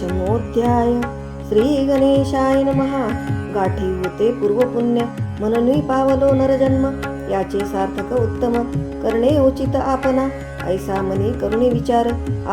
पंचमोध्याय श्री गणेशाय महा गाठी होते पूर्वपुण्य मननी पावलो नरजन्म याचे सार्थक उत्तम करणे उचित आपना ऐसा मनी करुणी विचार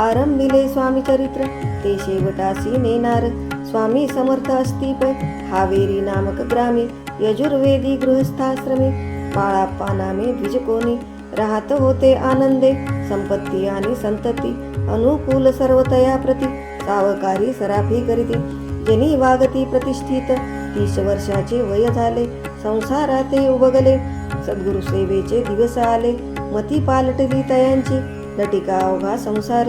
आरंभिले स्वामी चरित्र ते शेवटासी नेणार स्वामी समर्थ अस्तिप हावेरी नामक ग्रामी यजुर्वेदी गृहस्थाश्रमी बाळाप्पा नामे द्विजकोनी राहत होते आनंदे संपत्ती आणि संतती अनुकूल सर्वतया प्रती सावकारी सराफी करीती. जनी वागती प्रतिष्ठित. तीस वर्षाचे वय झाले. संसाराते उभगले सद्गुरु सेवेचे दिवस आले. मती पालटली तयांची. लटिका अवघा संसार.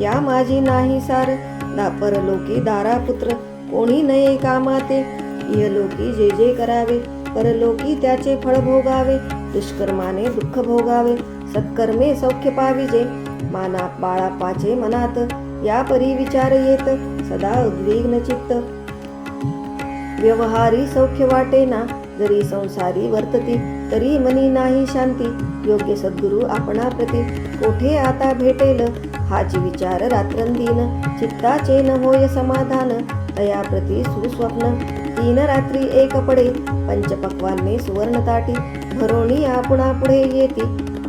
या माझी नाही सार. दा परलोकी दारा पुत्र. कोणी नये कामाते. इहलोकी जे जे करावे. परलोकी त्याचे फळ भोगावे. दुष्कर्माने दुःख भोगावे. सत्कर्मे सौख्य पाविजे. माना बाळापाचे मनात. या परी विचार येत सदा उद्विग्न चित्त. व्यवहारी सौख्य वाटेना जरी संसारी वर्तती तरी मनी नाही शांती. योग्य सद्गुरु आपणा प्रती. कोठे आता भेटेल? हाची विचार रात्रंदिन. चित्ताचे न होय समाधान. तया प्रती सुस्वप्न. तीन रात्री एक पडे. पंचपक्वाने सुवर्ण ताटी. भरोणी आपणा पुढे येती.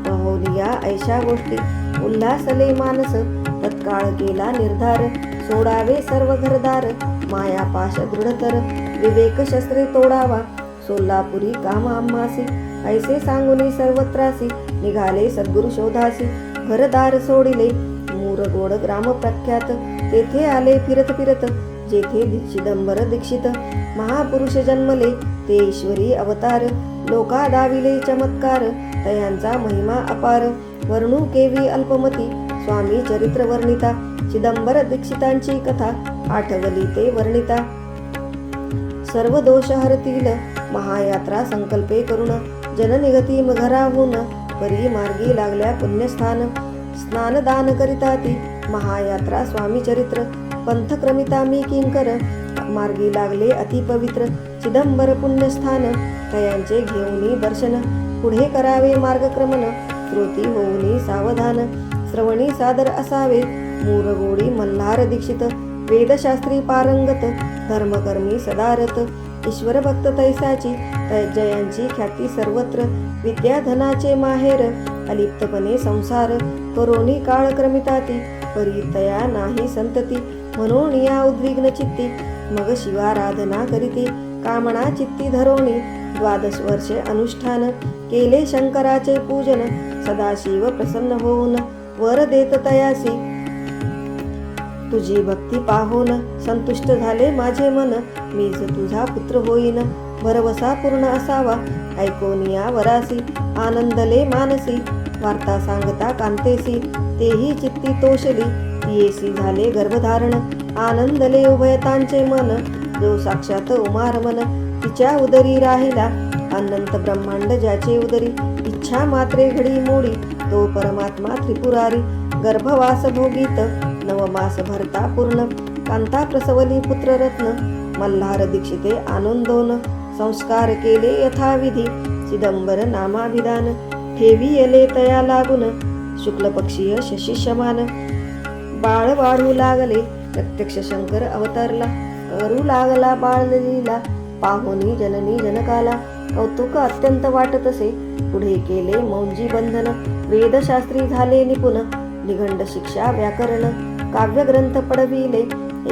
पहोलिया ऐशा गोष्टी. उल्हासले मानस. तत्काळ केला निर्धार. सोडावे सर्व घरदार. मायापाश दृढतर. विवेक शस्त्रे तोडावा. सोलापुरी काम आम्हासी ऐसे सांगुनी सर्वत्रासी निघाले सद्गुरु शोधासी. घरदार सोडिले. मूरगोड ग्राम प्रख्यात. तेथे आले फिरत फिरत. जेथे दीक्षिदंबर दीक्षित. महापुरुष जन्मले. ते ईश्वरी अवतार. लोका दाविले चमत्कार. तयांचा महिमा अपार. वर्णू केवी अल्पमती. स्वामी चरित्र वर्णिता चिदंबर दीक्षितांची कथा आठवली ते वर्णिता. सर्व दोष हरतील महायात्रा संकल्पे करुण जननिगती घराहून परी मार्गी लागल्या पुण्यस्थान. स्नानदान करिता ती महायात्रा स्वामी चरित्र पंथक्रमिता मी किंकर मार्गी लागले अति पवित्र. चिदंबर पुण्यस्थान तयांचे घेऊनी दर्शन पुढे करावे मार्गक्रमण श्रोती होऊनी सावधान. श्रवणी सादर असावे. मूरगोडी मल्हार दीक्षित. वेदशास्त्री पारंगत. धर्मकर्मी सदारत ईश्वर भक्त तैसाची. जयांची ख्याती सर्वत्र. विद्याधनाचे माहेर. अलिप्तपणे संसार. करोनी काळक्रमिताती. परितया नाही संतती. म्हणून या उद्विग्न चित्ती. मग शिवाराधना करीती. कामना चित्ती धरोणी. द्वादश वर्षे अनुष्ठान. केले शंकराचे पूजन. सदाशिव प्रसन्न होऊन वर देत तयासी. तुझी भक्ती पाहून संतुष्ट झाले माझे मन. मीच तुझा पुत्र होईन. भरवसा पूर्ण असावा. ऐकोनिया वरासी. आनंदले मानसी. वार्ता सांगता कांतेसी. तेही चित्ती तोषली. येसी झाले गर्भधारण. आनंदले उभयतांचे मन. जो साक्षात उमार मन. तिच्या उदरी राहिला. अनंत ब्रह्मांड ज्याचे उदरी. इच्छा मात्रे घडी मोडी. तो परमात्मा त्रिपुरारी गर्भवास भोगीत नवमास भरता पूर्ण कांता प्रसवली पुत्ररत्न मल्हार दीक्षिते आनंदोन संस्कार केले यथाविधी चिदंबर नामाभिधान ठेवी येले तया लागून शुक्लपक्षीय शशी शमान. बाळ वाढू लागले प्रत्यक्ष शंकर अवतरला करू लागला बाळलीला पाहुनी जननी जनकाला कौतुक अत्यंत वाटत असे पुढे केले मौंजी बंधन. वेदशास्त्री झाले निपुण निघंड शिक्षा व्याकरण काव्यग्रंथ पडविले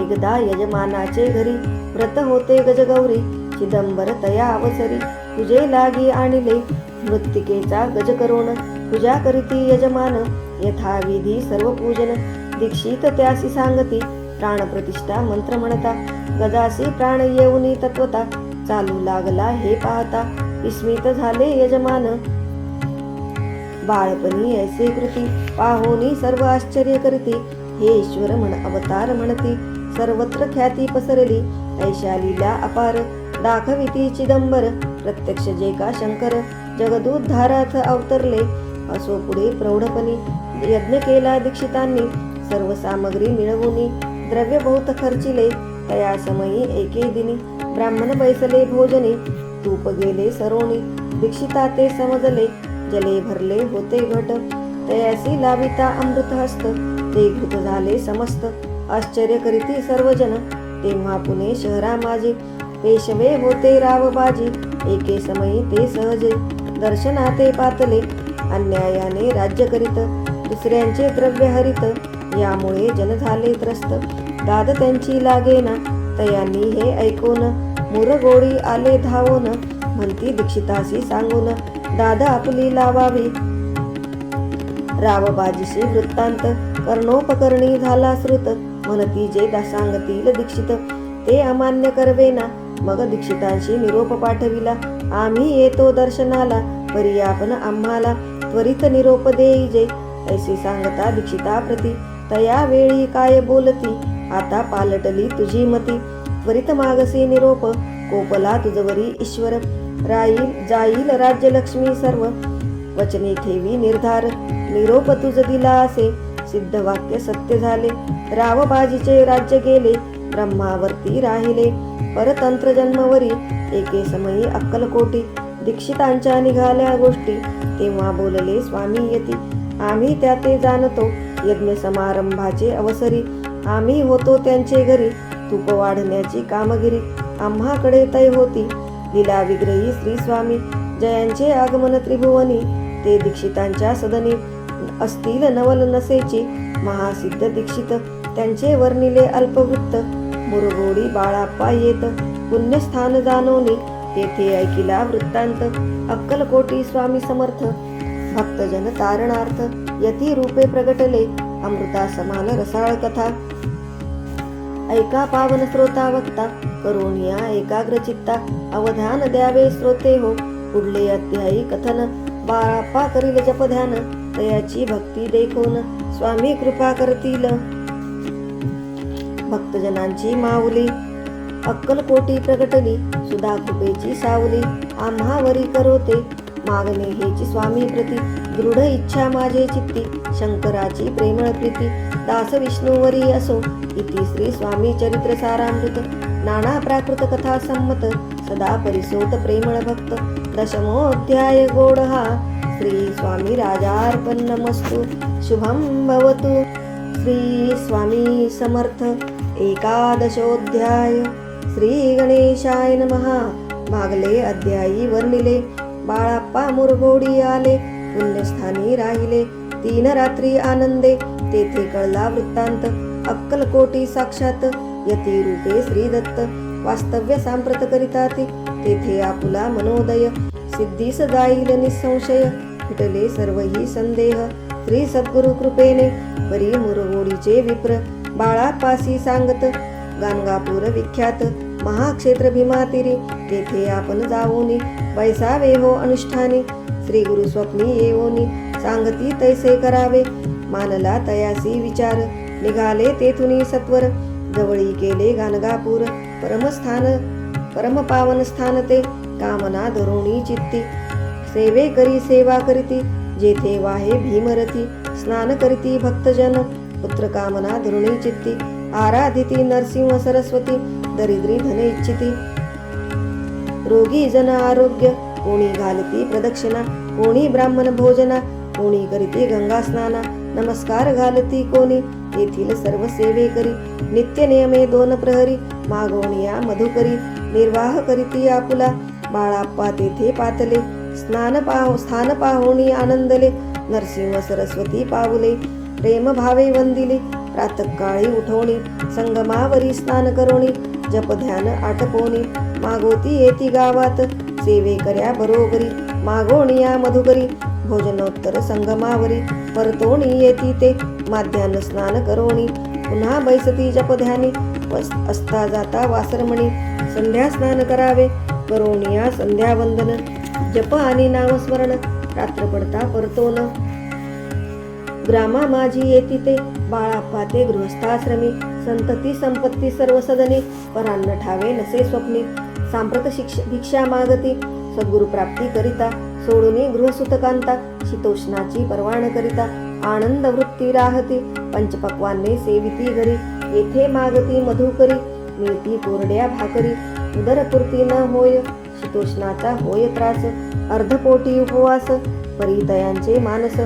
एकदा यजमानाचे घरी व्रत होते गजगौरी. चिदंबर तया अवसरी तुझे लागी आणले. मृत्तिकेचा गज करून पूजा करीती यजमान. यथाविधी सर्व पूजन दीक्षित त्यासी सांगती. प्राणप्रतिष्ठा मंत्र म्हणता गजासी प्राण येऊनी तत्वता. चालू लागला हे पाहता विस्मित झाले यजमान. बाळपणी ऐसे कृती. पाहोनी सर्व आश्चर्य करते. हे ईश्वर म्हण अवतार म्हणती. सर्वत्र ख्याती पसरली. ऐशालीला अपार. दाखविती चिदंबर. प्रत्यक्ष जे का शंकर. जगदूद्धारार्थ अवतरले. असो पुढे प्रौढपणी. यज्ञ केला दीक्षितांनी. सर्व सामग्री मिळवूनी. द्रव्य बहुत खर्चिले. तया समयी एके दिनी. ब्राह्मण बैसले भोजने. तूप गेले सरोणी दीक्षिता ते समजले. जले भरले होते घट. तयासी लाविता अमृत हस्त ते घृत झाले समस्त. आश्चर्य करीती सर्वजन तेव्हा पुणे शहरा माझे पेशवे होते रावबाजी. एके समयी ते सहजे. दर्शनाते पातले. अन्यायाने राज्य करीत. दुसऱ्यांचे द्रव्य हरित. यामुळे जन झाले त्रस्त. दाद त्यांची लागेना. तयांनी हे ऐकून. मुरगोळी आले धावून. म्हणती दीक्षितासी सांगून. दादा आपली लावावी. रावबाजीशी वृत्तांत कर्णोपकरणी झाला श्रुत. म्हणती जे दा सांगतील दीक्षित. ते अमान्य करवेना मग दीक्षितांशी निरोप पाठविला. आम्ही येतो दर्शनाला. परी आपण आम्हाला त्वरित निरोप देई जे. ऐसे सांगता दीक्षिता प्रती. तया वेळी काय बोलती? आता पालटली तुझी मती. त्वरित मागसी निरोप. कोपला तुझवरी ईश्वर. राहील जाईल राज्यलक्ष्मी सर्व. वचने ठेवी निर्धार निरोप तुझ दिला असे सिद्ध वाक्य सत्य झाले. रावबाजीचे राज्य गेले. ब्रह्मावरती राहिले. परतंत्र जन्मवरी. एके समयी अक्कलकोटी. दीक्षितांच्या निघाल्या गोष्टी. तेव्हा बोलले स्वामी यती. आम्ही त्या ते जाणतो. यज्ञ समारंभाचे अवसरी. आम्ही होतो त्यांचे घरी. तूप वाढण्याची कामगिरी. आम्हाकडे तय होती. लीला विग्रही श्री स्वामी जयांचे आगमन त्रिभुवनी ते दीक्षितांच्या सदनी असतील नवल नसेची महासिद्ध दीक्षित त्यांचे वर्णिले अल्पवृत्त मुरगोडी बाळाप्पा येत पुण्यस्थान जाणवणे तेथे ऐकिला वृत्तांत अक्कलकोटी स्वामी समर्थ भक्तजन तारणार्थ यती रूपे प्रगटले अमृता समान रसाळ कथा ऐका पावन श्रोता वक्ता करुणिया एकाग्र चित्ता अवधान द्यावे श्रोते हो. पुढले अध्यायी कथन बाळापा करील जपध्यान तयाची भक्ती देखून स्वामी कृपा करतील. भक्तजनांची माऊली अक्कलकोटी प्रगटली सुधा कृपेची सावली आम्हावरी करोते मागणे हेची स्वामी प्रती. दृढ इच्छा माझे चित्ती शंकराची प्रेमळ प्रीती दास विष्णूवरी असो इति श्री स्वामी चरित्र सारामृत नाना प्राकृत कथा संमत सदा परिसोत प्रेमळ भक्त दशमोऽध्याय गोड हा श्री स्वामी राजार्पण नमस्तु शुभं भवतु। श्री स्वामी समर्थ एकादशोध्याय श्री गणेशाय नमः। मागले अध्यायी वर्णिले बाळाप्पा मुरगोडी आले पुण्यस्थानी राहिले. तीन रात्री आनंदे तेथे कळला वृत्तांत. अक्कलकोटी साक्षात यती रूपे श्री दत्त वास्तव्य सांप्रत करिता तेथे आपुला मनोदय. सिद्धीस जाईल निसंशय फिटले सर्वही संदेह. श्री सद्गुरु कृपेने परी मुरगोडीचे विप्र. बाळापासी सांगत गाणगापूर विख्यात. महाक्षेत्र भीमातिरी तेथे आपण जाऊनी. बैसावे हो अनुष्ठानी. श्री गुरु स्वप्नी येऊनी सांगती तैसे करावे. मानला तयासी विचार. निघाले तेथुनी सत्वर. जवळी केले गाणगापूर परमस्थान परमपावन स्थान ते. कामना धरुणी चित्ती. सेवे करी सेवा करीती. जेथे वाहे भीमरती स्नान करीती भक्तजन. पुत्र कामना धरुणी चित्ती. आराधिती नरसिंह सरस्वती. दरिद्री धन इच्छिती. रोगी जन आरोग्य. कोणी घालती प्रदक्षिणा कोणी ब्राह्मण भोजना कोणी करीती गंगा स्नाना. नमस्कार घालती कोणी येथील सर्व सेवे करी. नित्य नियमे दोन प्रहरी मागोनिया मधुकरी. निर्वाह करीती आपुला बाळाप्पा तेथे पातले. स्नान पाह स्थान पाहोणी आनंदले. नरसिंह सरस्वती पावले. प्रेम भावे वंदिले. प्रातकाळी उठवणी. संगमावरी स्नान करोणी. जप ध्यान आटपोणी. मागोती येती गावात. सेवे कर्या बरोबरी मागोणिया मधुकरी भोजनोत्तर संगमावरी परतोणी येती ते माध्यान स्नान करोणी पुन्हा बैसती जपध्यानी असता जाता वासरमणी संध्या स्नान करावे करोणिया संध्या वंदन जप आणि नामस्मरण रात्र पडता परतोन. ग्रामा माझी येती ते बाळाप्पा ते गृहस्थाश्रमी संतती संपत्ती सर्व सदनी परान्न ठावे नसे स्वप्नी सांप्रत शिक्ष भिक्षा मागती सद्गुरु प्राप्ती करिता सोडूनी गृहसुतकांता शीतोष्णाची परवान करिता आनंद वृत्ती राहती पंचपक्वाने सेविती घरी येथे मागती मधुकरी मिळती कोरड्या भाकरी उदरपूर्ती न होय शीतोष्णाचा होय त्रास अर्धपोटी उपवास परितयांचे मानस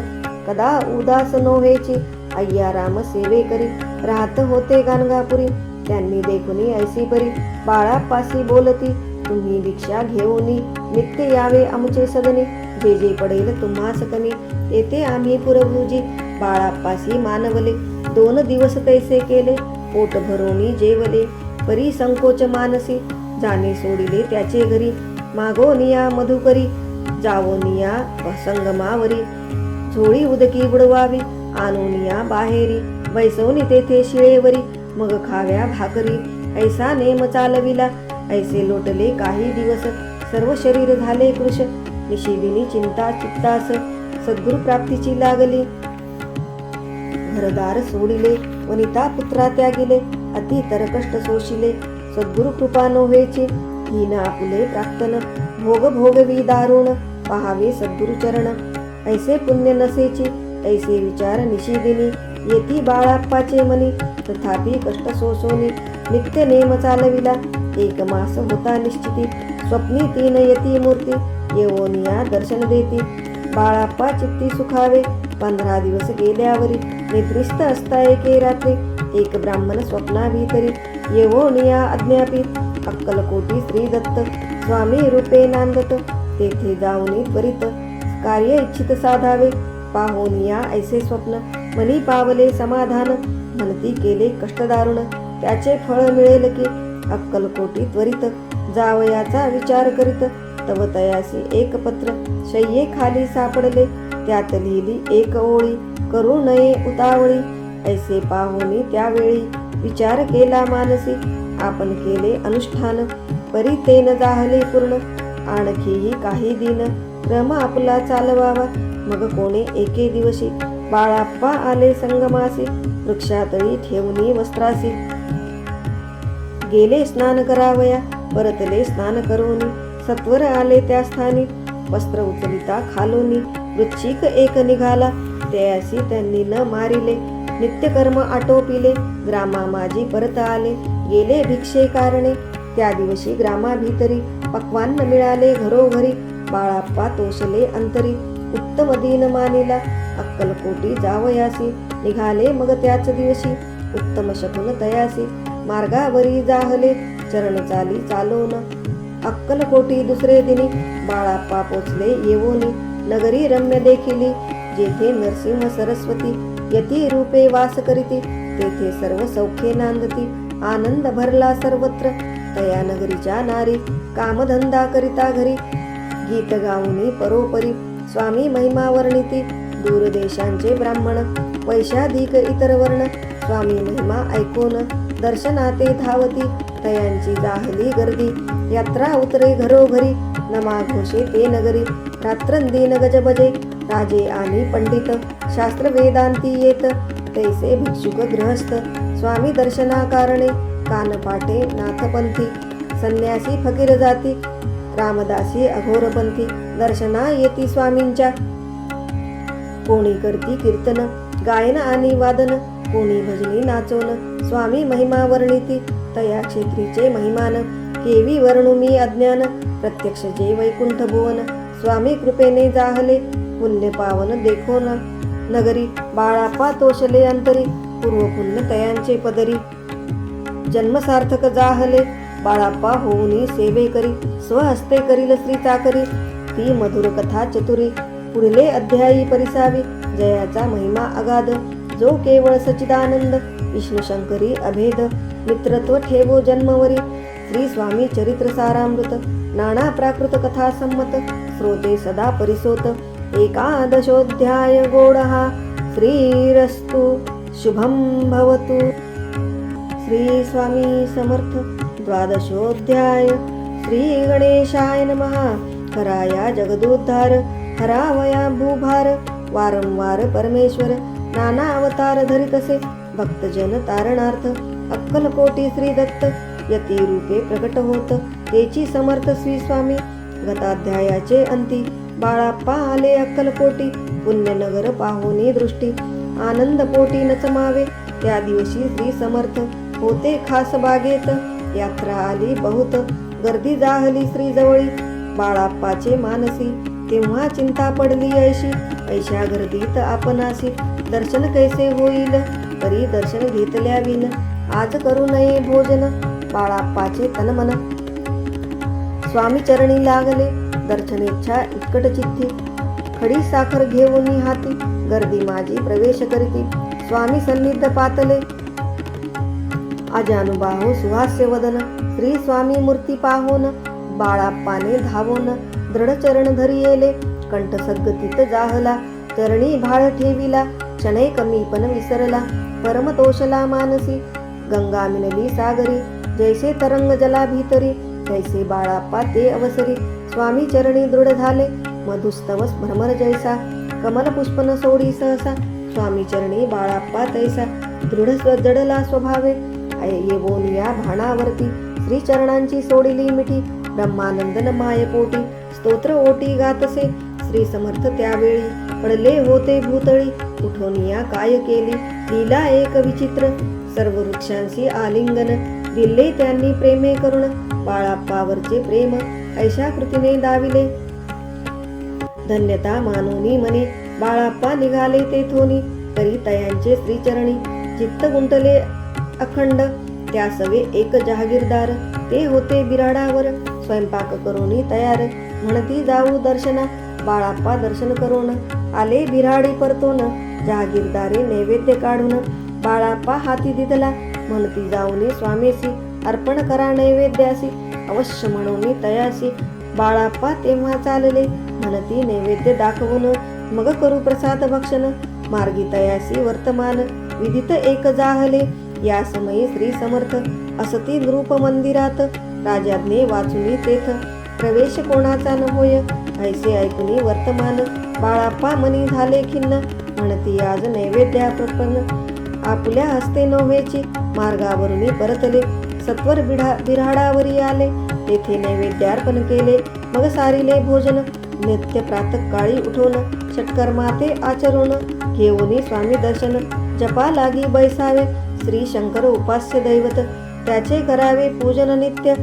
कदा उदास नोहेची अय्या राम सेवे करी राहत होते गाणगापुरी त्यांनी देखुनी ऐसी परी बाळापासी बोलती तुम्ही भिक्षा घेऊनी नित्य यावे आमचे सदनी. जे जे पडेल तुम्हा सकनी तेथे आम्ही पुरभूजी. बाळापासी मानवले दोन दिवस तैसे केले पोट भरोनी जेवले परी संकोच मानसी. जाणे सोडिले त्याचे घरी मागोनिया मधुकरी जावोनिया संगमावरी झोळी उदकी बुडवावी आणोनिया बाहेरी बैसवनी तेथे शिळेवरी मग खाव्या भाकरी. ऐसा नेम चालविला. ऐसे लोटले काही दिवस. सर्व शरीर झाले कृष. निशिदिनी चिंता चित्तास. सद्गुरु प्राप्तीची लागली. घरदार सोडिले. वनिता पुत्रा त्यागिले. अति तर कष्ट सोशिले. सद्गुरु कृपा नोहेची हीन आपुले प्राक्तन भोग भोगवी दारुण. पहावे सद्गुरु चरण ऐसे पुण्य नसेची. ऐसे विचार निशिदिनी. येती बाळाप्पाचे मनी तथापि कष्ट सोसोनी नित्य नेम चालविला. एक मास होता निश्चिती स्वप्नी तीन यती मूर्ती येवोनिया दर्शन देती. बाळाप्पा चित्ती सुखावे पंधरा दिवस गेल्यावरी निद्रिस्त असता एके रात्री एक ब्राह्मण स्वप्ना भीतरी येवोनिया अज्ञापी अक्कलकोटी श्री दत्त स्वामी रूपे नांदत तेथे जाऊनी त्वरित कार्य इच्छित साधावे पाहोनिया ऐसे स्वप्न मनी पावले समाधान. म्हणती केले कष्टदारुण. त्याचे फळ मिळेल की? अक्कलकोटी त्वरित. जावयाचा विचार करीत. तव तयासी एक पत्र. शय्ये खाली सापडले. त्यात लिहिली एक ओळी. करू नये उतावळी. ऐसे पाहुनी त्यावेळी. विचार केला मानसी. आपण केले अनुष्ठान. परी तेन जाहले पूर्ण. आणखीही काही दिन. क्रम आपला चालवावा. मग कोणे एके दिवशी? बाळाप्पा आले संगमासी वृक्षातळी ठेवणी वस्त्रासी. गेले स्नान करावया परतले स्नान करोनी. सत्वर आले त्या स्थानी वस्त्र उचलिता खालोनी. वृच्छिक एक निघाला त्यासी त्यांनी न मारिले. नित्यकर्म आटोपिले ग्रामा माझी परत आले. गेले भिक्षे कारणे त्या दिवशी ग्रामाभितरी पक्वान्न मिळाले घरोघरी बाळाप्पा तोषले अंतरी. उत्तम दिन मानिला अक्कलकोटी जावयासी. निघाले मग त्याच दिवशी. उत्तम शकुन तयासी. मार्गावरी जाहले. चरण चाली चालोन. अक्कलकोटी दुसरे दिनी. बाळाप्पा पोचले येवोनी नगरी रम्य देखिली. जेथे नरसिंह सरस्वती. यती रूपे वास करीती. तेथे सर्व सौख्ये नांदती. आनंद भरला सर्वत्र. तया नगरीच्या नारी. कामधंदा करिता घरी. गीत गाऊनी परोपरी. स्वामी महिमा वर्णिती. दूरदेशांचे ब्राह्मण वैशाधिक इतर वर्ण. स्वामी महिमा ऐकून दर्शनाते धावती तयांची जाहली गर्दी. यात्रा उतरे घरोघरी नमा घोषे ते नगरी. रात्रंदिन गजबजे राजे आणि पंडित. शास्त्र वेदांती येत तैसे भिक्षुक गृहस्थ. स्वामी दर्शना कारणे कानपाटे नाथपंथी. संन्यासी फकीर जाती रामदासी अघोरपंथी. दर्शना येती स्वामींच्या. कोणी करती कीर्तन गायन आणि वादन कोणी भजनी नाचोन स्वामी महिमा वर्णिती तया क्षेत्रीचे महिमान केवी वर्णू मी अज्ञान प्रत्यक्ष जे वैकुंठ भुवन स्वामी कृपेने जाहले पुण्य पावन देखोन नगरी बाळापा तोषले अंतरी पूर्व पुण्य तयांचे पदरी. जन्मसार्थक जाहले बाळाप्पा होऊनी सेवे करी स्वहस्ते करील श्री चाकरी ती मधुर कथा चतुरी. पुढले अध्यायी परिसावी जयाचा महिमा अगाध. जो केवळ सचिदानंद विष्णू शंकरी अभेद मित्रत्व ठेवो जन्मवरी. श्री स्वामी चरित्र सारामृत नाना प्राकृत कथा संमत श्रोते सदा परिसोत. एकादशोऽध्याय गोडहा श्रीरस्तु शुभं भवतु. श्री स्वामी समर्थ द्वादशोऽध्याय श्री गणेशाय नमः कराया जगदोद्धार हरावया भूभार वारंवार परमेश्वर नाना अवतार धरितसे भक्तजन तारणार्थ अक्कलकोटी श्री दत्त यती रूपे प्रकट होत तेची समर्थ श्री स्वामी गताध्यायाचे अंती बाळाप्पा आले अक्कलकोटी पुण्यनगर पाहुनी दृष्टी आनंद पोटी नचमावे त्या दिवशी श्री समर्थ होते खास बागेत यात्रा आली बहुत गर्दी जाहली श्री जवळी बाळाप्पाचे मानसी तेव्हा चिंता पडली ऐशी ऐशा गर्दीत आपणासी दर्शन कैसे होईल? तरी दर्शन घेतल्या विन. आज करू नये भोजन. बाळाप्पाचे तनमन स्वामी चरणी लागले. दर्शनेच्छा इकट चित्ती. खडी साखर घेऊन हाती गर्दी माझी प्रवेश करीती. स्वामी सन्निध पातले. अजानुबाहो सुहास्य वदन श्री स्वामी मूर्ती पाहोन. बाळाप्पाने धावोन. दृढ चरण धरी येले कंठ सद्गतीत जाहला चरणी भाळ ठेविला क्षणे कमी पण विसरला परमतोषला मानसी गंगा मिनली सागरी जैसे तरंग जला भीतरी जैसे बाळाप्पा ते अवसरी स्वामी चरणी दृढ झाले मधुस्तवस भ्रमर जैसा कमल पुष्पन सोडी सहसा स्वामी चरणी बाळाप्पा तैसा दृढ स्वजडला स्वभावे येवोन या भाणावरती श्री चरणांची सोडिली मिठी ब्रह्मानंदन मायकोटी स्तोत्र ओटी गातसे श्री समर्थ त्यावेळी पडले होते भूतळी. उठोनिया काय केली? लीला एक विचित्र. सर्व वृक्षांशी आलिंगन. दिले त्यांनी प्रेमे करुण. बाळाप्पावरचे प्रेम ऐशा कृतीने दाविले. धन्यता मानोनी मने बाळाप्पा निघाले तेथोनी तरी तयांचे श्रीचरणी. चित्त गुंतले अखंड. त्या सवे एक जहागीरदार. ते होते बिराडावर. स्वयंपाक करोनी तयार. म्हणती जाऊ दर्शना बाळाप्पा दर्शन करून आले बिराडी परतोन जहागीरदारे नैवेद्य काढून बाळाप्पा हाती दिदला म्हणती जाऊनी स्वामीसी अर्पण करा नैवेद्यासी अवश्य म्हणून तयासी बाळाप्पा तेव्हा चालले म्हणती नैवेद्य दाखवून मग करू प्रसाद भक्षण मार्गी तयासी वर्तमान विदित एक जाहले या समयी श्री समर्थ असती नृप मंदिरात राजाज्ञे वाचुनी तेथ प्रवेश कोणाचा न होय? ऐसे ऐकुनी वर्तमान बाळाप्पा मनी झाले खिन्न. म्हणती आज नैवेद्या प्रपन्न. आपल्या हस्ते नव्हेची. मार्गावरून परतले. सत्वर बिढा बिराडावरी आले. तेथे नैवेद्यार्पण केले. मग सारिले भोजन. नित्य प्रातः काळी उठून षटकर्माते आचरून घेऊनी स्वामी दर्शन. जपा लागी बैसावे. श्री शंकर उपास्य दैवत. त्याचे करावे पूजन नित्य.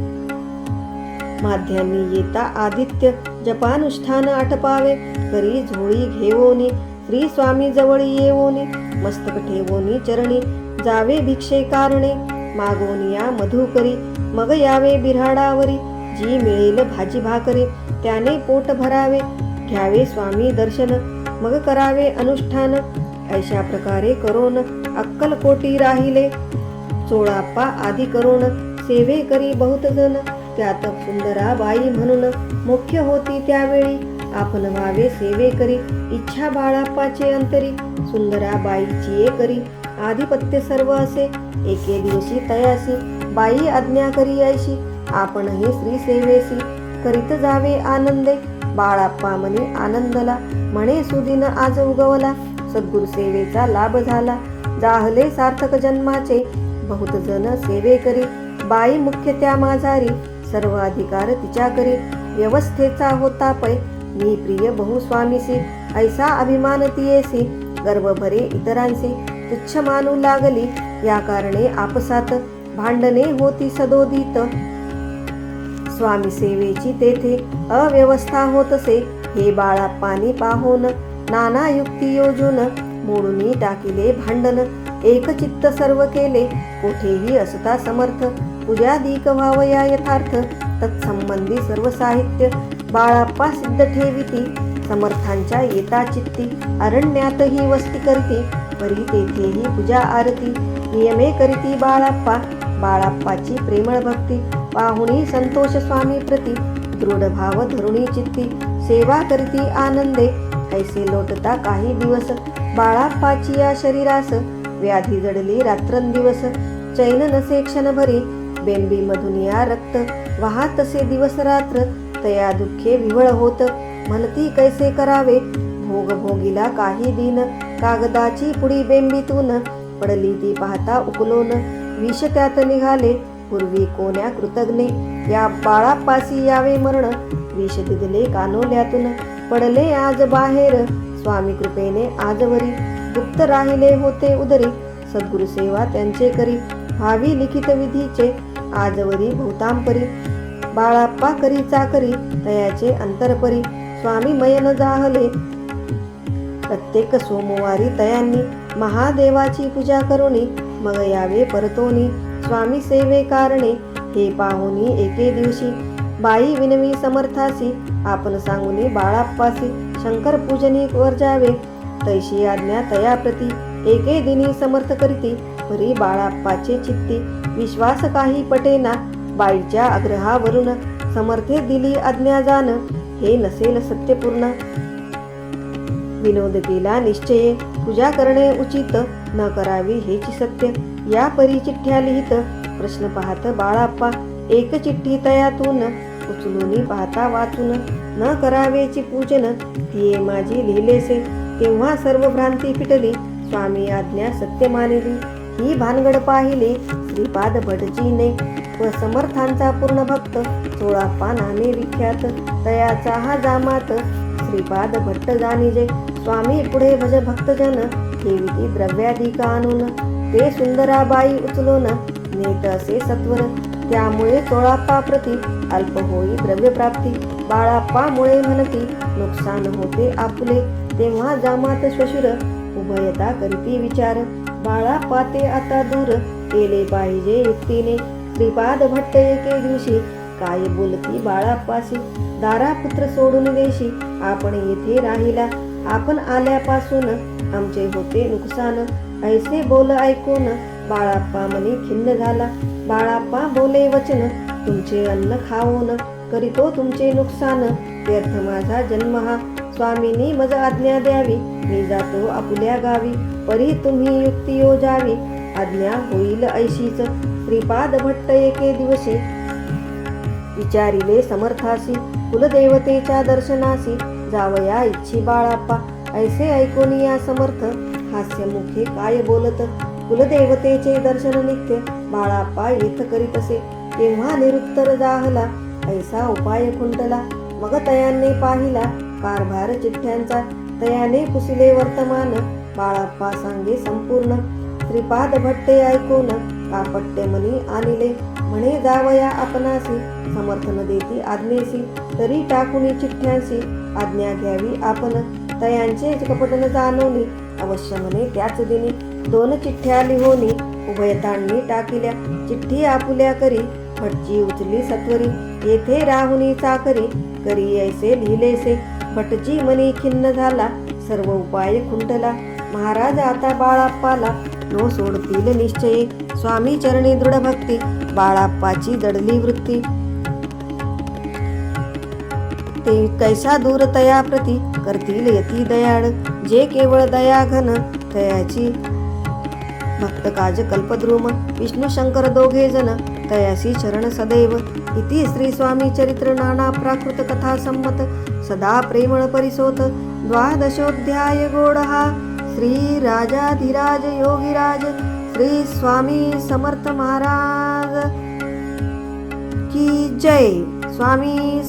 माध्यान्नी येता आदित्य जपानुष्ठान आटपावे. करी झोळी घेवोनी श्री स्वामी जवळ येवोनी मस्तक ठेवोनी चरणी जावे भिक्षे कारणे. मागोनिया मधुकरी मग यावे बिराडावरी जी मिळेल भाजी भाकरी त्याने पोट भरावे. घ्यावे स्वामी दर्शन मग करावे अनुष्ठान. अशा प्रकारे करोन अक्कलकोटी राहिले. चोळाप्पा आदी करोन सेवे करी बहुत जण त्यात सुंदरा बाई म्हणून मुख्य होती त्यावेळी. आपण व्हावे सेवे करी इच्छा बाळाप्पाचे अंतरी. सुंदरा बाईची करी आधिपत्य सर्व असे. एके दिवशी तयासी बाई आज्ञा करी यायशी. आपणही श्री सेवेसी करीत जावे आनंदे. बाळाप्पा म्हणे आनंदला म्हणे सुदिन आज उगवला. सद्गुरु सेवेचा लाभ झाला. जाहले सार्थक जन्माचे. बहुत जन सेवे करी. बाई मुख्य त्या माझारी सर्व अधिकार तिच्या व्यवस्थेचा होता पै. मी प्रिय बहुस्वामीसी ऐसा अभिमान तियेसी गर्व भरे इतरांसी तुच्छ मानू लागली. या कारणे आपसात भांडणे होती सदोदित. स्वामी सेवेची तेथे अव्यवस्था होतसे. हे बाळा पाणी पाहून नाना युक्ती योजून मोडूनी टाकिले भांडण. एक चित्त सर्व केले. कोठेही असता समर्थ. पूजादिक व्हावया यथार्थ तत्संबंधी सर्व साहित्य बाळाप्पा सिद्ध ठेविती समर्थांच्या येता चित्ती अरण्यातही वस्ती करती परी तेथेही पूजा आरती नियमे करीती बाळाप्पा बाळाप्पाची प्रेमळ भक्ती पाहुणी संतोष स्वामी प्रती दृढ भाव धरुणी चित्ती सेवा करीती आनंदे ऐसे लोटता काही दिवस बाळाप्पाची या शरीरास व्याधी जडली रात्रंदिवस चैन नसे क्षणभरी बेंबी मधून या रक्त वाहत तसे दिवस रात्र तया दुःखे विवळ होत. म्हणती कैसे करावे? भोग भोगीला काही दिन. कागदाची पुडी बेंबीतून पडली ती पाहता उकलोन. विष त्यात निघाले पूर्वी कोण्या कृतज्ञे? या बाळापासी यावे मरण. विष दिदले कानोल्यातून पडले आज बाहेर. स्वामी कृपेने आजवरी गुप्त राहिले होते उदरी. सद्गुरु सेवा त्यांचे करी. भावी लिखित विधीचे आजवरी भूतांपरी बाळाप्पा करी चाकरी तयाचे अंतरपरी स्वामी मयन जाहले. प्रत्येक सोमवारी तयांनी महादेवाची पूजा करुणी मग यावे परतोनी स्वामी सेवे कारणे हे पाहुनी एके दिवशी बाई विनवी समर्थासी आपण सांगुनी बाळाप्पासी शंकर पूजनी वर जावे. तैशी आज्ञा तयाप्रती एके दिनी समर्थ करीती परी बाळाप्पाचे चित्ती विश्वास काही पटेना बाईच्या आग्रहावरून समर्थे दिली आज्ञा जाण हे नसेल सत्यपूर्ण. विनोद केला निश्चये पूजा करणे उचित. न करावी हेची सत्य. या परी चिठ्ठ्या लिहित प्रश्न पाहत बाळाप्पा एक चिठ्ठी तयातून उचलून पाहता वाचून. न करावेची पूजन तिये माझी लिहिलेसे. तेव्हा सर्व भ्रांती फिटली. स्वामी आज्ञा सत्य मानिली. ही भानगड पाहिली श्रीपाद भटजीने. व समर्थांचा पूर्ण भक्त सोळा पानाने विख्यात. तयाचा हा जामात श्रीपाद भट्ट जाणीजे. स्वामी पुढे भज भक्तजन ठेविती द्रव्याधिक आणून ते सुंदराबाई उचलून नेत असे सत्वर. त्यामुळे चोळाप्पा प्रती अल्प होई द्रव्यप्राप्ती बाळाप्पामुळे म्हणती नुकसान होते आपले. तेव्हा जामात श्वशुर उभयता करीती विचार. बाळाप्पा ते आता दूर. केले पाहिजे युक्तीने. श्रीपाद भट्ट एके दिवशी काय बोलती बाळाप्पाशी दारा पुत्र सोडून देशी आपण येथे राहिला. आपण आल्यापासून आमचे होते नुकसान. ऐसे बोल ऐकून बाळाप्पा मनी खिन्न झाला. बाळाप्पा बोले वचन तुमचे अन्न खाऊन करीतो तुमचे नुकसान. व्यर्थ माझा जन्म हा. स्वामीने मज आज्ञा द्यावी. मी जातो आपल्या गावी. परी तुम्ही युक्ती योजावी. आज्ञा होईल ऐशीच. श्रीपाद भट्ट एके दिवशी. विचारिले समर्थासी. कुलदेवतेच्या दर्शनासी. जावया इच्छी बाळाप्पा. ऐसे ऐकून या समर्थ. हास्यमुखे काय बोलत? कुलदेवतेचे दर्शन नित्य. बाळाप्पा येथ करीत असे तेव्हा निरुत्तर जाहला. ऐसा उपाय खुंटला. मग तयाने पाहिला. कारभार चिठ्ठ्यांचा. तयाने पुसिले वर्तमान. बाळाप्पा सांगे संपूर्ण. श्रीपाद भट्टे ऐकून कापट्टे मनी आणले. म्हणे जावया आपणासी समर्थन देती आज्ञेसी. तरी टाकुनी चिठ्ठ्यांशी आज्ञा घ्यावी आपण. तयांचे कपटन जाणवली अवश्य म्हणे त्याच दिनी. दोन चिठ्ठ्या लिहोनी उभयतांनी टाकिल्या. चिठ्ठी आपुल्या करी भटची उचली सत्वरी. येथे राहुनी चाकरी करी ऐसे लिहिलेसे. भटची मनी खिन्न झाला सर्व उपाय खुंटला. महाराज आता बाळाप्पाला नो सोडतील निश्चये. स्वामी चरणी दृढ भक्ती बाळाप्पाची दडली वृत्ती. ते कैसा दूर तया प्रती करतील यती दयाळ जे केवळ दया घन तयाची. भक्त काज कल्पद्रुम विष्णू शंकर दोघे जन तयासी चरण सदैव. इति श्री स्वामी चरित्र नाना प्राकृत कथा संमत सदा प्रेमळ परिसोत. द्वादशोध्याय गोड हा श्री राजाधिराज योगीराज श्री स्वामी समर्थ महाराज की जय. स्वामी